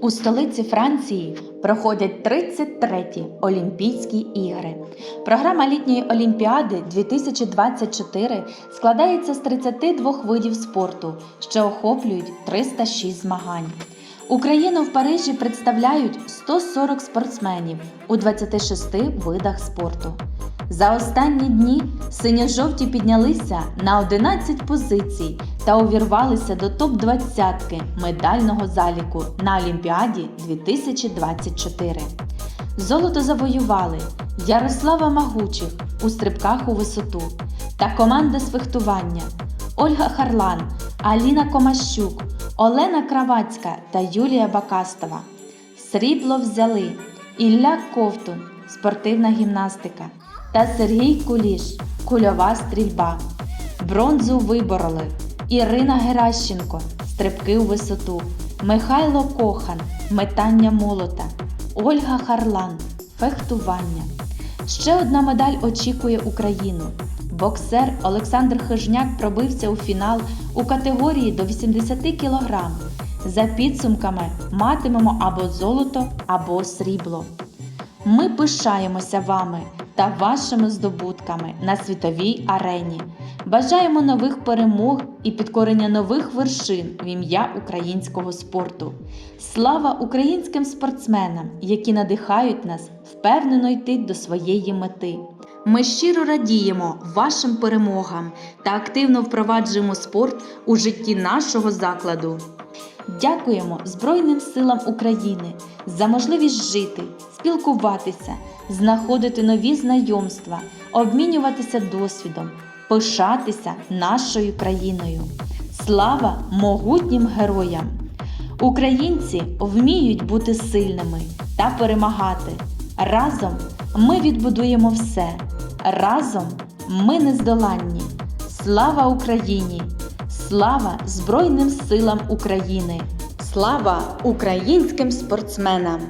У столиці Франції проходять 33-ті Олімпійські ігри. Програма літньої олімпіади 2024 складається з 32 видів спорту, що охоплюють 306 змагань. Україну в Парижі представляють 140 спортсменів у 26 видах спорту. За останні дні синьо-жовті піднялися на 11 позицій та увірвалися до топ-20 медального заліку на Олімпіаді 2024. Золото завоювали Ярослава Магучих у стрибках у висоту та команда з фехтування Ольга Харлан, Аліна Комащук, Олена Кравацька та Юлія Бакастова. Срібло взяли Ілля Ковтун, спортивна гімнастика та Сергій Куліш, кульова стрільба. Бронзу вибороли Ірина Геращенко, стрибки у висоту, Михайло Кохан, метання молота, Ольга Харлан, фехтування. Ще одна медаль очікує Україну. Боксер Олександр Хижняк пробився у фінал у категорії до 80 кг. За підсумками матимемо або золото, або срібло. Ми пишаємося вами та вашими здобутками на світовій арені. Бажаємо нових перемог і підкорення нових вершин в ім'я українського спорту. Слава українським спортсменам, які надихають нас впевнено йти до своєї мети. Ми щиро радіємо вашим перемогам та активно впроваджуємо спорт у житті нашого закладу. Дякуємо Збройним силам України за можливість жити, спілкуватися, знаходити нові знайомства, обмінюватися досвідом, пишатися нашою країною. Слава могутнім героям! Українці вміють бути сильними та перемагати. Разом ми відбудуємо все. Разом ми нездоланні. Слава Україні! Слава Збройним силам України! Слава українським спортсменам!